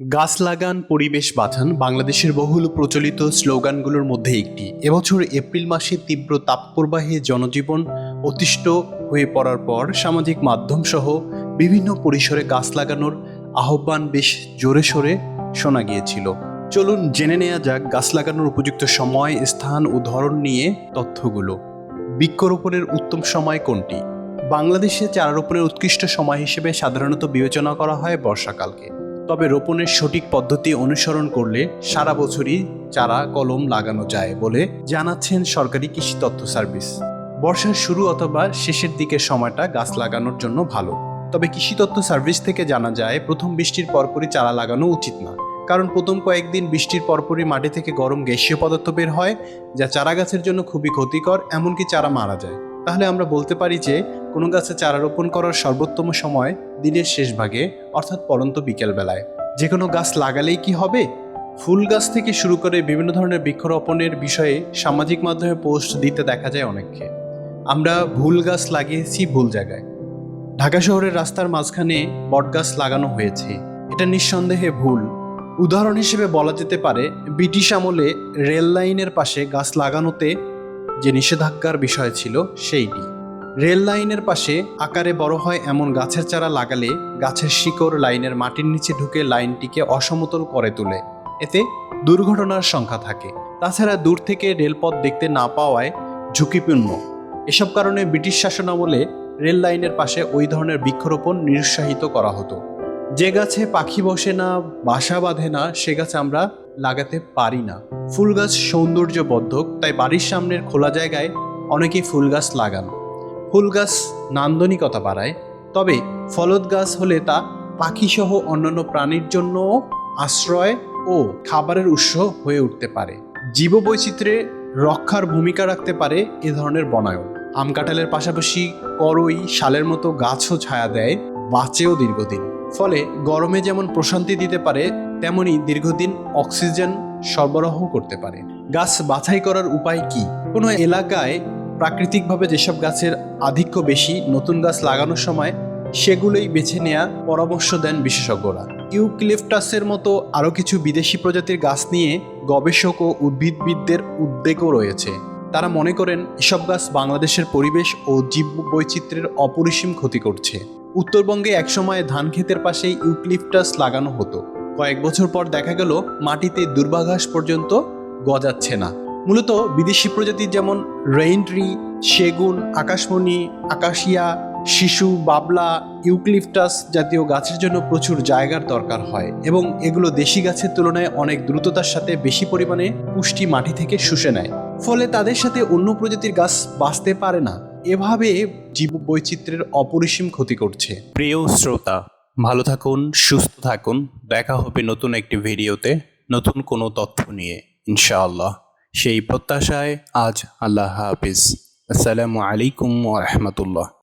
গাছ লাগান, পরিবেশ বাঁচান বাংলাদেশের বহুল প্রচলিত স্লোগানগুলোর মধ্যে একটি। এবছর এপ্রিল মাসে তীব্র তাপপ্রবাহে জনজীবন অতিষ্ঠ হয়ে পড়ার পর সামাজিক মাধ্যম সহ বিভিন্ন পরিসরে গাছ লাগানোর আহ্বান বেশ জোরে সোরে শোনা গিয়েছিল। চলুন জেনে নেওয়া যাক গাছ লাগানোর উপযুক্ত সময়, স্থান ও ধরন নিয়ে তথ্যগুলো। বৃক্ষরোপণের উত্তম সময় কোনটি? বাংলাদেশে চারা রোপণের উৎকৃষ্ট সময় হিসেবে সাধারণত বিবেচনা করা হয় বর্ষাকালকে। তবে রোপণের সঠিক পদ্ধতি অনুসরণ করলে সারা বছরই চারা কলম লাগানো যায় বলে জানাচ্ছেন সরকারি কৃষি তথ্য সার্ভিস। বর্ষার শুরু অথবা শেষের দিকের সময়টা গাছ লাগানোর জন্য ভালো। তবে কৃষি তথ্য সার্ভিস থেকে জানা যায়, প্রথম বৃষ্টির পরপরই চারা লাগানো উচিত না। কারণ প্রথম কয়েকদিন বৃষ্টির পরপরই মাটি থেকে গরম গ্যাসীয় পদার্থ বের হয়, যা চারা গাছের জন্য খুবই ক্ষতিকর, এমনকি চারা মারা যায়। তাহলে আমরা বলতে পারি যে কোনো গাছে চারা রোপণ করার সর্বোত্তম সময় দিনের শেষ ভাগে, অর্থাৎ পরন্ত বিকেলবেলায়। যে কোনো গাছ লাগালেই কি হবে? ফুল গাছ থেকে শুরু করে বিভিন্ন ধরনের বৃক্ষরোপণের বিষয়ে সামাজিক মাধ্যমে পোস্ট দিতে দেখা যায় অনেককে। আমরা ভুল গাছ লাগিয়েছি ভুল জায়গায়। ঢাকা শহরের রাস্তার মাঝখানে বটগাছ লাগানো হয়েছে। এটা নিঃসন্দেহে ভুল। উদাহরণ হিসেবে বলা যেতে পারে, ব্রিটিশ আমলে রেল লাইনের পাশে গাছ লাগানোতে যে নিষেধাজ্ঞার বিষয় ছিল, সেইটি। রেল লাইনের পাশে আকারে বড় হয় এমন গাছের চারা লাগালে গাছের শিকড় লাইনের মাটির নিচে ঢুকে লাইনটিকে অসমতল করে তোলে। এতে দুর্ঘটনার সংখ্যা থাকে। তাছাড়া দূর থেকে রেলপথ দেখতে না পাওয়ায় ঝুঁকিপূর্ণ। এসব কারণে ব্রিটিশ শাসনামলে রেল লাইনের পাশে ওই ধরনের বৃক্ষরোপণ নিরুৎসাহিত করা হতো। যে গাছে পাখি বসে না, বাসা বাঁধে না, সে গাছ আমরা লাগাতে পারি না। ফুল গাছ সৌন্দর্যবর্ধক, তাই বাড়ির সামনের খোলা জায়গায় অনেকেই ফুল গাছ লাগান। ফুল গাছ নান্দনিকতা বাড়ায় তবে ফলদ গাছ হলে তা পাখিসহ অন্যান্য প্রাণীর জন্য আশ্রয় ও খাবারের উৎস হয়ে উঠতে পারে। জীববৈচিত্র্যে রক্ষার ভূমিকা রাখতে পারে এ ধরনের বনায়ন। আম কাঁঠালের পাশাপাশি করই, শালের মতো গাছও ছায়া দেয় বাঁচেও দীর্ঘদিন। ফলে গরমে যেমন প্রশান্তি দিতে পারে, তেমনি দীর্ঘদিন অক্সিজেন সরবরাহ করতে পারে। গাছ বাছাই করার উপায় কি? কোনো এলাকায় প্রাকৃতিকভাবে যেসব গাছের আধিক্য বেশি নতুন গাছ লাগানোর সময়, সেগুলোই বেছে নেওয়া পরামর্শ দেন বিশেষজ্ঞরা। ইউক্লিপটাসের মতো আরও কিছু বিদেশি প্রজাতির গাছ নিয়ে গবেষক ও উদ্ভিদবিদদের উদ্বেগও রয়েছে। তারা মনে করেন, এসব গাছ বাংলাদেশের পরিবেশ ও জীব বৈচিত্র্যের অপরিসীম ক্ষতি করছে। উত্তরবঙ্গে একসময় ধান ক্ষেতের পাশে ইউক্লিপটাস লাগানো হতো। কয়েক বছর পর দেখা গেল, মাটিতে দুর্বাঘাস পর্যন্ত গজাচ্ছে না। মূলত বিদেশি প্রজাতির যেমন রেইনট্রি সেগুন, আকাশমণি, আকাশিয়া, শিশু, বাবলা, ইউক্লিপটাস জাতীয় গাছের জন্য প্রচুর জায়গার দরকার হয় এবং এগুলো দেশি গাছের তুলনায় অনেক দ্রুততার সাথে বেশি পরিমাণে পুষ্টি মাটি থেকে শুষে নেয়। ফলে তাদের সাথে অন্য প্রজাতির গাছ বাঁচতে পারে না। এভাবে জীব বৈচিত্র্যের অপরিসীম ক্ষতি করছে। প্রিয় শ্রোতা, ভালো থাকুন, সুস্থ থাকুন। দেখা হবে নতুন একটি ভিডিওতে। নতুন কোনো তথ্য নিয়ে, ইনশাআল্লাহ। সেই প্রত্যাশায় আজ আল্লাহ হাফিজ। আসসালামু আলাইকুম ওয়া রাহমাতুল্লাহ।